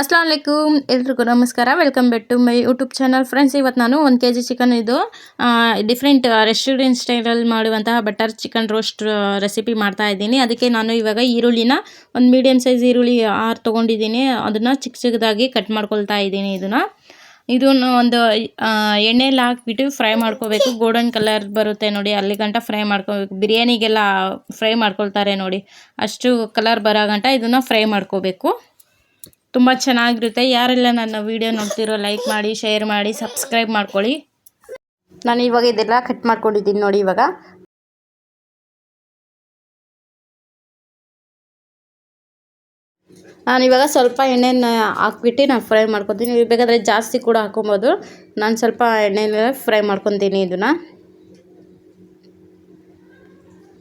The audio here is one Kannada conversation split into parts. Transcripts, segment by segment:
ಅಸ್ಲಾಂ ವಲೈಕುಮ್ ಎಲ್ರಿಗೂ ನಮಸ್ಕಾರ. Welcome back to my YouTube channel friends ಇವತ್ತು ನಾನು ಒಂದು ಕೆ ಜಿ ಚಿಕನ್ ಇದು ಡಿಫ್ರೆಂಟ್ ರೆಸ್ಟೋರೆಂಟ್ ಸ್ಟೈಲಲ್ಲಿ ಮಾಡುವಂತಹ ಬಟರ್ ಚಿಕನ್ ರೋಸ್ಟ್ ರೆಸಿಪಿ ಮಾಡ್ತಾ ಇದ್ದೀನಿ. ಅದಕ್ಕೆ ನಾನು ಇವಾಗ ಈರುಳ್ಳಿನ ಒಂದು ಮೀಡಿಯಮ್ ಸೈಜ್ ಈರುಳ್ಳಿ ಆರು ತೊಗೊಂಡಿದ್ದೀನಿ. ಅದನ್ನು ಚಿಕ್ಕ ಚಿಕ್ಕದಾಗಿ ಕಟ್ ಮಾಡ್ಕೊಳ್ತಾ ಇದ್ದೀನಿ ಇದನ್ನು. ಇದನ್ನು ಒಂದು ಎಣ್ಣೆಲಿ ಹಾಕ್ಬಿಟ್ಟು ಫ್ರೈ ಮಾಡ್ಕೋಬೇಕು. ಗೋಲ್ಡನ್ ಕಲರ್ ಬರುತ್ತೆ ನೋಡಿ, ಅಲ್ಲಿ ಗಂಟ ಫ್ರೈ ಮಾಡ್ಕೋಬೇಕು. ಬಿರಿಯಾನಿಗೆಲ್ಲ ಫ್ರೈ ಮಾಡ್ಕೊಳ್ತಾರೆ ನೋಡಿ. ಅಷ್ಟು ಕಲರ್ ಬರೋ ಗಂಟ ಇದನ್ನು ಫ್ರೈ ಮಾಡ್ಕೋಬೇಕು. ತುಂಬ ಚೆನ್ನಾಗಿರುತ್ತೆ. ಯಾರೆಲ್ಲ ನನ್ನ ವೀಡಿಯೋ ನೋಡ್ತಿರೋ ಲೈಕ್ ಮಾಡಿ ಶೇರ್ ಮಾಡಿ ಸಬ್ಸ್ಕ್ರೈಬ್ ಮಾಡ್ಕೊಳ್ಳಿ. ನಾನು ಇವಾಗ ಇದೆಲ್ಲ ಕಟ್ ಮಾಡ್ಕೊಂಡಿದ್ದೀನಿ ನೋಡಿ ಇವಾಗ. ನಾನು ಇವಾಗ ಸ್ವಲ್ಪ ಎಣ್ಣೆನ ಹಾಕ್ಬಿಟ್ಟು ನಾನು ಫ್ರೈ ಮಾಡ್ಕೊತೀನಿ. ನೀವು ಬೇಕಾದರೆ ಜಾಸ್ತಿ ಕೂಡ ಹಾಕೊಬೋದು. ನಾನು ಸ್ವಲ್ಪ ಎಣ್ಣೆನ ಫ್ರೈ ಮಾಡ್ಕೊತೀನಿ ಇದನ್ನು.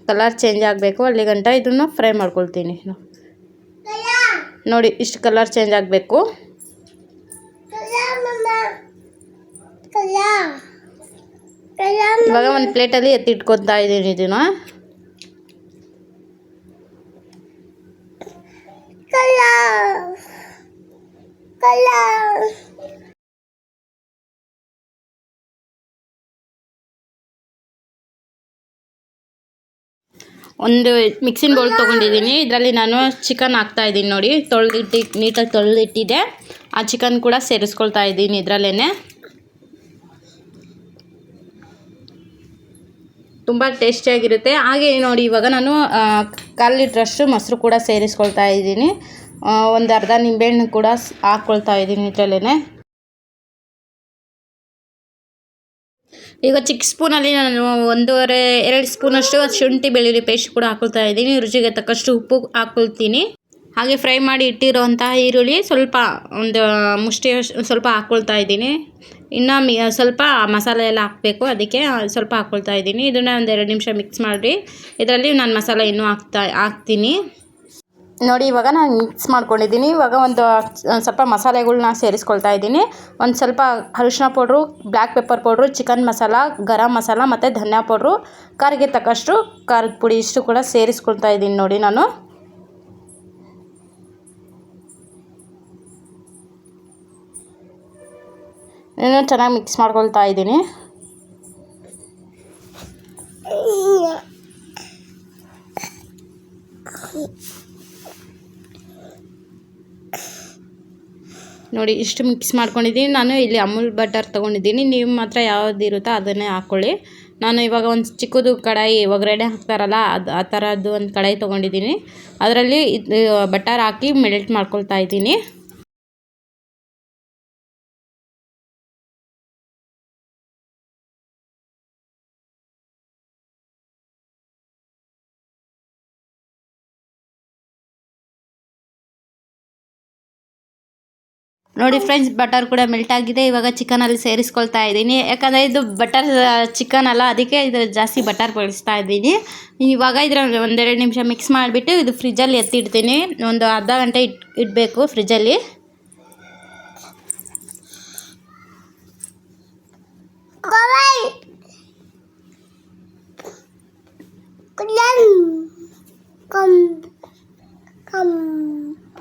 ಕಲರ್ ಚೇಂಜ್ ಆಗಬೇಕು. ಅಲ್ಲಿ ಗಂಟ ಇದನ್ನು ಫ್ರೈ ಮಾಡ್ಕೊಳ್ತೀನಿ. ನೋಡಿ ಇಷ್ಟು ಕಲರ್ ಚೇಂಜ್ ಆಗಬೇಕು. ಇವಾಗ ಒಂದು ಪ್ಲೇಟಲ್ಲಿ ಎತ್ತಿಟ್ಕೊತಾ ಇದ್ದೀನಿ ಇದನ್ನು. ಒಂದು ಮಿಕ್ಸಿಂಗ್ ಬೌಲ್ ತೊಗೊಂಡಿದ್ದೀನಿ. ಇದರಲ್ಲಿ ನಾನು ಚಿಕನ್ ಹಾಕ್ತಾ ಇದ್ದೀನಿ ನೋಡಿ. ತೊಳೆದಿಟ್ಟು, ನೀಟಾಗಿ ತೊಳೆದಿಟ್ಟಿದ್ದೆ ಆ ಚಿಕನ್ ಕೂಡ ಸೇರಿಸ್ಕೊಳ್ತಾ ಇದ್ದೀನಿ ಇದರಲ್ಲೇ ತುಂಬ ಟೇಸ್ಟಿಯಾಗಿರುತ್ತೆ ಹಾಗೆ ನೋಡಿ, ಇವಾಗ ನಾನು ಕಾಲು ಲೀಟ್ರಷ್ಟು ಮೊಸರು ಕೂಡ ಸೇರಿಸ್ಕೊಳ್ತಾ ಇದ್ದೀನಿ. ಒಂದು ಅರ್ಧ ನಿಂಬೆಹಣ್ಣು ಕೂಡ ಹಾಕ್ಕೊಳ್ತಾ ಇದ್ದೀನಿ ಇದರಲ್ಲೇ ಈಗ ಚಿಕ್ಕ ಸ್ಪೂನಲ್ಲಿ ನಾನು ಒಂದೂವರೆ, ಎರಡು ಸ್ಪೂನಷ್ಟು ಶುಂಠಿ ಬೆಳ್ಳುಳ್ಳಿ ಪೇಸ್ಟ್ ಕೂಡ ಹಾಕೊಳ್ತಾ ಇದ್ದೀನಿ. ರುಚಿಗೆ ತಕ್ಕಷ್ಟು ಉಪ್ಪು ಹಾಕ್ಕೊಳ್ತೀನಿ ಹಾಗೆ ಫ್ರೈ ಮಾಡಿ ಇಟ್ಟಿರುವಂತಹ ಈರುಳ್ಳಿ ಸ್ವಲ್ಪ ಒಂದು ಮುಷ್ಟಿ ಸ್ವಲ್ಪ ಹಾಕ್ಕೊಳ್ತಾ ಇದ್ದೀನಿ. ಇನ್ನು ಮಿ, ಸ್ವಲ್ಪ ಮಸಾಲೆ ಎಲ್ಲ ಹಾಕಬೇಕು. ಅದಕ್ಕೆ ಸ್ವಲ್ಪ ಹಾಕ್ಕೊಳ್ತಾ ಇದ್ದೀನಿ. ಇದನ್ನು ಒಂದು ಎರಡು ನಿಮಿಷ ಮಿಕ್ಸ್ ಮಾಡಿ. ಇದರಲ್ಲಿ ನಾನು ಮಸಾಲೆ ಇನ್ನೂ ಹಾಕ್ತಾ, ಹಾಕ್ತೀನಿ. ನೋಡಿ, ಇವಾಗ ನಾನು ಮಿಕ್ಸ್ ಮಾಡ್ಕೊಂಡಿದ್ದೀನಿ. ಇವಾಗ ಒಂದು ಸ್ವಲ್ಪ ಮಸಾಲೆಗಳನ್ನ ಸೇರಿಸ್ಕೊಳ್ತಾ ಇದ್ದೀನಿ. ಒಂದು ಸ್ವಲ್ಪ ಅರಿಶಿನ powder, black pepper powder, chicken masala, garam masala ಮತ್ತು ಧನಿಯಾ ಪೌಡ್ರು. ಖಾರಿಗೆ ತಕ್ಕಷ್ಟು ಖಾರದ ಪುಡಿ ಇಷ್ಟು ಕೂಡ ಸೇರಿಸ್ಕೊಳ್ತಾ ಇದ್ದೀನಿ ನೋಡಿ ನಾನು. ಇನ್ನೂ ಚೆನ್ನಾಗಿ ಮಿಕ್ಸ್ ಮಾಡ್ಕೊಳ್ತಾ ಇದ್ದೀನಿ. ನೋಡಿ, ಇಷ್ಟು ಮಿಕ್ಸ್ ಮಾಡ್ಕೊಂಡಿದ್ದೀನಿ. ನಾನು ಇಲ್ಲಿ ಅಮೂಲ್ ಬಟರ್ ತೊಗೊಂಡಿದ್ದೀನಿ. ನೀವು ಮಾತ್ರ ಯಾವ್ದು ಇರುತ್ತೋ ಅದನ್ನೇ ಹಾಕ್ಕೊಳ್ಳಿ ನಾನು ಇವಾಗ ಒಂದು ಚಿಕ್ಕದು ಕಡಾಯಿ ಒಗ್ಗರಣೆ ಹಾಕ್ತಾರಲ್ಲ, ಅದು ಆ ಥರದ್ದು ಒಂದು ಕಡಾಯಿ ತೊಗೊಂಡಿದ್ದೀನಿ. ಅದರಲ್ಲಿ ಇದು ಬಟರ್ ಹಾಕಿ ಮೆಲ್ಟ್ ಮಾಡ್ಕೊಳ್ತಾ ಇದ್ದೀನಿ. ನೋಡಿ ಫ್ರೆಂಡ್ಸ್ ಬಟರ್ ಕೂಡ ಮೆಲ್ಟ್ ಆಗಿದೆ. ಇವಾಗ ಚಿಕನಲ್ಲಿ ಸೇರಿಸ್ಕೊಳ್ತಾ ಇದ್ದೀನಿ. ಯಾಕಂದರೆ ಇದು ಬಟರ್ ಚಿಕನ್ ಅಲ್ಲ ಅದಕ್ಕೆ ಇದು ಜಾಸ್ತಿ ಬಟರ್ ಬಳಸ್ತಾ ಇದ್ದೀನಿ. ಇವಾಗ ಇದ್ರ ಒಂದೆರಡು ನಿಮಿಷ ಮಿಕ್ಸ್ ಮಾಡಿಬಿಟ್ಟು ಇದು ಫ್ರಿಜ್ಜಲ್ಲಿ ಎತ್ತಿಡ್ತೀನಿ. ಒಂದು ಅರ್ಧ ಗಂಟೆ ಇಟ್ ಇಡಬೇಕು ಫ್ರಿಜ್ಜಲ್ಲಿ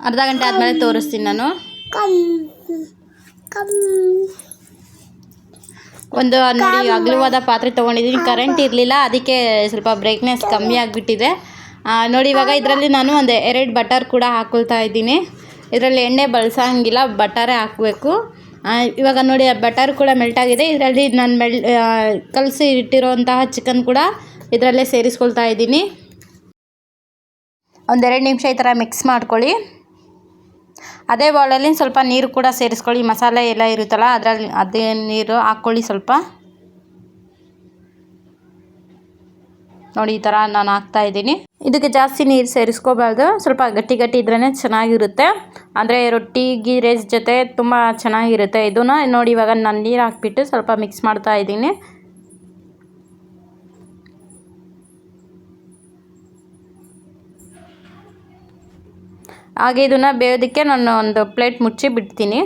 ಅರ್ಧ ಗಂಟೆ ಆದಮೇಲೆ ತೋರಿಸ್ತೀನಿ ನಾನು. ಒಂದು ನೋಡಿ ಅಗಲವಾದ ಪಾತ್ರೆ ತೊಗೊಂಡಿದ್ದೀನಿ ಕರೆಂಟ್ ಇರಲಿಲ್ಲ ಅದಕ್ಕೆ ಸ್ವಲ್ಪ ಬ್ರೈಟ್ನೆಸ್ ಕಮ್ಮಿ ಆಗಿಬಿಟ್ಟಿದೆ. ನೋಡಿ ಇವಾಗ ಇದರಲ್ಲಿ ನಾನು ಒಂದು ಎರಡು ಬಟರ್ ಕೂಡ ಹಾಕೊಳ್ತಾ ಇದ್ದೀನಿ. ಇದರಲ್ಲಿ ಎಣ್ಣೆ ಬಳಸಂಗಿಲ್ಲ ಬಟರೇ ಹಾಕಬೇಕು. ಇವಾಗ ನೋಡಿ ಆ ಬಟರ್ ಕೂಡ ಮೆಲ್ಟ್ ಆಗಿದೆ. ಇದರಲ್ಲಿ ನಾನು ಮೆಲ್ ಕಲಸಿ ಇಟ್ಟಿರೋಂತಹ ಚಿಕನ್ ಕೂಡ ಇದರಲ್ಲೇ ಸೇರಿಸ್ಕೊಳ್ತಾ ಇದ್ದೀನಿ. ಒಂದೆರಡು ನಿಮಿಷ ಈ ಥರ ಮಿಕ್ಸ್ ಮಾಡ್ಕೊಳ್ಳಿ. ಅದೇ ಬೌಲಲ್ಲಿ ಸ್ವಲ್ಪ ನೀರು ಕೂಡ ಸೇರಿಸ್ಕೊಳ್ಳಿ. ಮಸಾಲೆ ಎಲ್ಲ ಇರುತ್ತಲ್ಲ, ಅದರಲ್ಲಿ ಅದೇ ನೀರು ಹಾಕ್ಕೊಳ್ಳಿ ಸ್ವಲ್ಪ. ನೋಡಿ, ಈ ಥರ ನಾನು ಹಾಕ್ತಾ ಇದ್ದೀನಿ. ಇದಕ್ಕೆ ಜಾಸ್ತಿ ನೀರು ಸೇರಿಸ್ಕೋಬಾರ್ದು. ಸ್ವಲ್ಪ ಗಟ್ಟಿ ಗಟ್ಟಿ ಇದ್ರೇ ಚೆನ್ನಾಗಿರುತ್ತೆ. ಅಂದರೆ ರೊಟ್ಟಿ ಗೀರೇಜ್ ಜೊತೆ ತುಂಬ ಚೆನ್ನಾಗಿರುತ್ತೆ. ಇದನ್ನು ನೋಡಿ ಇವಾಗ ನಾನು ನೀರು ಹಾಕ್ಬಿಟ್ಟು ಸ್ವಲ್ಪ ಮಿಕ್ಸ್ ಮಾಡ್ತಾ ಇದ್ದೀನಿ. ಹಾಗೆ ಇದನ್ನು ಬೇಯೋದಕ್ಕೆ ನಾನು ಒಂದು ಪ್ಲೇಟ್ ಮುಚ್ಚಿ ಬಿಡ್ತೀನಿ.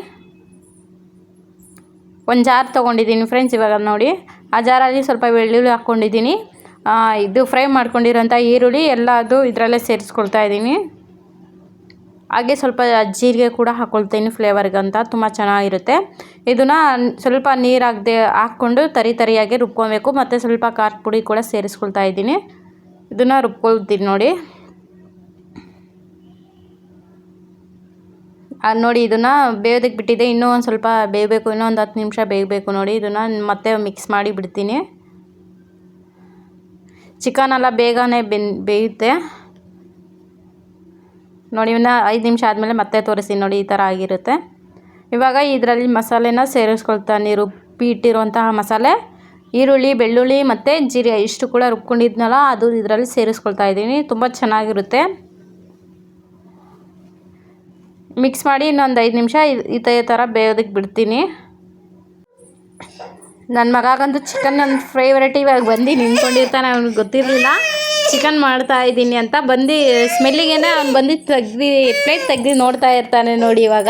ಒಂದು ಜಾರ್ ತೊಗೊಂಡಿದ್ದೀನಿ ಫ್ರೆಂಡ್ಸ್ ಇವಾಗ ನೋಡಿ. ಆ ಜಾರಲ್ಲಿ ಸ್ವಲ್ಪ ಬೆಳ್ಳುಳ್ಳಿ ಹಾಕ್ಕೊಂಡಿದ್ದೀನಿ. ಇದು ಫ್ರೈ ಮಾಡ್ಕೊಂಡಿರೋಂಥ ಈರುಳ್ಳಿ ಎಲ್ಲ ಅದು ಇದರಲ್ಲೇ ಸೇರಿಸ್ಕೊಳ್ತಾ ಇದ್ದೀನಿ. ಹಾಗೆ ಸ್ವಲ್ಪ ಜೀರಿಗೆ ಕೂಡ ಹಾಕ್ಕೊಳ್ತೀನಿ ಫ್ಲೇವರ್ಗಂತ, ತುಂಬ ಚೆನ್ನಾಗಿರುತ್ತೆ. ಇದನ್ನು ಸ್ವಲ್ಪ ನೀರು ಹಾಕ್ದೆ, ಹಾಕ್ಕೊಂಡು ತರಿ ತರಿಯಾಗಿ ರುಬ್ಕೊಬೇಕು. ಮತ್ತು ಸ್ವಲ್ಪ ಖಾರದ ಪುಡಿ ಕೂಡ ಸೇರಿಸ್ಕೊಳ್ತಾ ಇದ್ದೀನಿ. ಇದನ್ನು ರುಬ್ಕೊಳ್ತೀನಿ ನೋಡಿ. ನೋಡಿ ಇದನ್ನು ಬೇಯೋದಕ್ಕೆ ಬಿಟ್ಟಿದೆ ಇನ್ನೂ ಒಂದು ಸ್ವಲ್ಪ ಬೇಯಬೇಕು ಇನ್ನೂ ಒಂದು ಹತ್ತು ನಿಮಿಷ ಬೇಯಬೇಕು ನೋಡಿ. ಇದನ್ನು ಮತ್ತೆ ಮಿಕ್ಸ್ ಮಾಡಿ ಬಿಡ್ತೀನಿ. ಚಿಕನ್ ಎಲ್ಲ ಬೇಗನೆ ಬೆನ್, ಬೇಯುತ್ತೆ. ನೋಡಿ ಇವನ್ನ ಐದು ನಿಮಿಷ ಆದಮೇಲೆ ಮತ್ತೆ ತೋರಿಸ್ತೀನಿ ನೋಡಿ, ಈ ಥರ ಆಗಿರುತ್ತೆ. ಇವಾಗ ಇದರಲ್ಲಿ ಮಸಾಲೆನ ಸೇರಿಸ್ಕೊಳ್ತಾನೆ ರುಬ್ಬಿ ಇಟ್ಟಿರುವಂತಹ ಮಸಾಲೆ, ಈರುಳ್ಳಿ, ಬೆಳ್ಳುಳ್ಳಿ ಮತ್ತು ಜೀರಿಗೆ ಇಷ್ಟು ಕೂಡ ರುಬ್ಕೊಂಡಿದ್ನಲ್ಲ, ಅದು ಇದರಲ್ಲಿ ಸೇರಿಸ್ಕೊಳ್ತಾ ಇದ್ದೀನಿ. ತುಂಬ ಚೆನ್ನಾಗಿರುತ್ತೆ. ಮಿಕ್ಸ್ ಮಾಡಿ ಇನ್ನೊಂದು ಐದು ನಿಮಿಷ ಇದೇ ಥರ ಬೇಯೋದಕ್ಕೆ ಬಿಡ್ತೀನಿ. ನನ್ನ ಮಗಗಂತೂ ಚಿಕನ್ ನನ್ನ ಫೇವ್ರೇಟ್ ಇವಾಗ ಬಂದು ನಿಂತ್ಕೊಂಡಿರ್ತಾನೆ, ಅವ್ನಿಗೆ ಗೊತ್ತಿರಲಿಲ್ಲ. ಚಿಕನ್ ಮಾಡ್ತಾ ಇದ್ದೀನಿ ಅಂತ ಬಂದು ಸ್ಮೆಲ್ಲಿಗೇನೆ ಅವ್ನು ಬಂದು ತೆಗ್ದು ಪ್ಲೇಟ್ ತೆಗ್ದು ನೋಡ್ತಾ ಇರ್ತಾನೆ ನೋಡಿ ಇವಾಗ.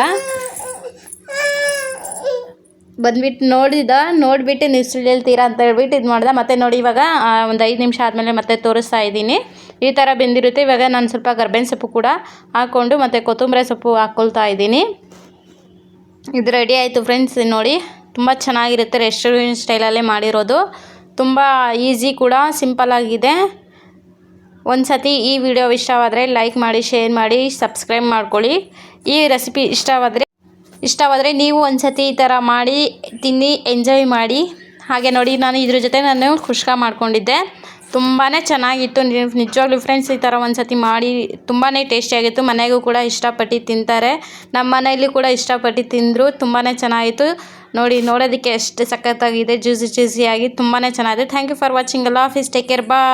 ಬಂದ್ಬಿಟ್ಟು ನೋಡಿದ, ನೋಡಿಬಿಟ್ಟು ನೀವು ಸುಳ್ಳು ಅಂತ ಹೇಳ್ಬಿಟ್ಟು ಇದು ಮಾಡ್ದೆ. ಮತ್ತೆ ನೋಡಿ ಇವಾಗ ಒಂದು ಐದು ನಿಮಿಷ ಆದಮೇಲೆ ಮತ್ತೆ ತೋರಿಸ್ತಾ ಇದ್ದೀನಿ. ಈ ಥರ ಬೆಂದಿರುತ್ತೆ. ಇವಾಗ ನಾನು ಸ್ವಲ್ಪ ಗರ್ಬೇನ್ ಸೊಪ್ಪು ಕೂಡ ಹಾಕ್ಕೊಂಡು ಮತ್ತು ಕೊತ್ತಂಬರಿ ಸೊಪ್ಪು ಹಾಕ್ಕೊಳ್ತಾ ಇದ್ದೀನಿ. ಇದು ರೆಡಿ ಆಯಿತು ಫ್ರೆಂಡ್ಸ್ ನೋಡಿ, ತುಂಬ ಚೆನ್ನಾಗಿರುತ್ತೆ ರೆಸ್ಟೋರೆಂಟ್ ಸ್ಟೈಲಲ್ಲೇ ಮಾಡಿರೋದು. ತುಂಬ ಈಸಿ ಕೂಡ ಸಿಂಪಲ್ ಆಗಿದೆ. ಒಂದು ಸತಿ ಈ ವಿಡಿಯೋ ಇಷ್ಟವಾದರೆ ಲೈಕ್ ಮಾಡಿ ಶೇರ್ ಮಾಡಿ ಸಬ್ಸ್ಕ್ರೈಬ್ ಮಾಡ್ಕೊಳ್ಳಿ. ಈ ರೆಸಿಪಿ ಇಷ್ಟವಾದರೆ ಇಷ್ಟವಾದರೆ ನೀವು ಒಂದು ಸತಿ ಈ ಥರ ಮಾಡಿ, ತಿನ್ನಿ ಎಂಜಾಯ್ ಮಾಡಿ. ಹಾಗೆ ನೋಡಿ, ನಾನು ಇದ್ರ ಜೊತೆ ನಾನು ಖುಷ್ಕ ಮಾಡ್ಕೊಂಡಿದ್ದೆ. ತುಂಬಾ ಚೆನ್ನಾಗಿತ್ತು. ನಿಜವಾಗ್ಲೂ ಫ್ರೆಂಡ್ಸ್ ಈ ಥರ ಒಂದು ಸತಿ ಮಾಡಿ ತುಂಬಾ ಟೇಸ್ಟಿಯಾಗಿತ್ತು ಮನೆಗೂ ಕೂಡ ಇಷ್ಟಪಟ್ಟು ತಿಂತಾರೆ. ನಮ್ಮ ಮನೆಯಲ್ಲಿ ಕೂಡ ಇಷ್ಟಪಟ್ಟು ತಿಂದರು. ತುಂಬಾ ಚೆನ್ನಾಗಿತ್ತು. ನೋಡಿ, ನೋಡೋದಕ್ಕೆ ಎಷ್ಟು ಸಖತ್ತಾಗಿದೆ. ಜ್ಯೂಸಿ ಜ್ಯೂಸಿಯಾಗಿ ತುಂಬಾ ಚೆನ್ನಾಗಿದೆ. ಥ್ಯಾಂಕ್ ಯು ಫಾರ್ ವಾಚಿಂಗ್ ಅಲ್ಲ ಆಫೀಸ್ ಟೇಕ್ ಕೇರ್ ಬಾಯ್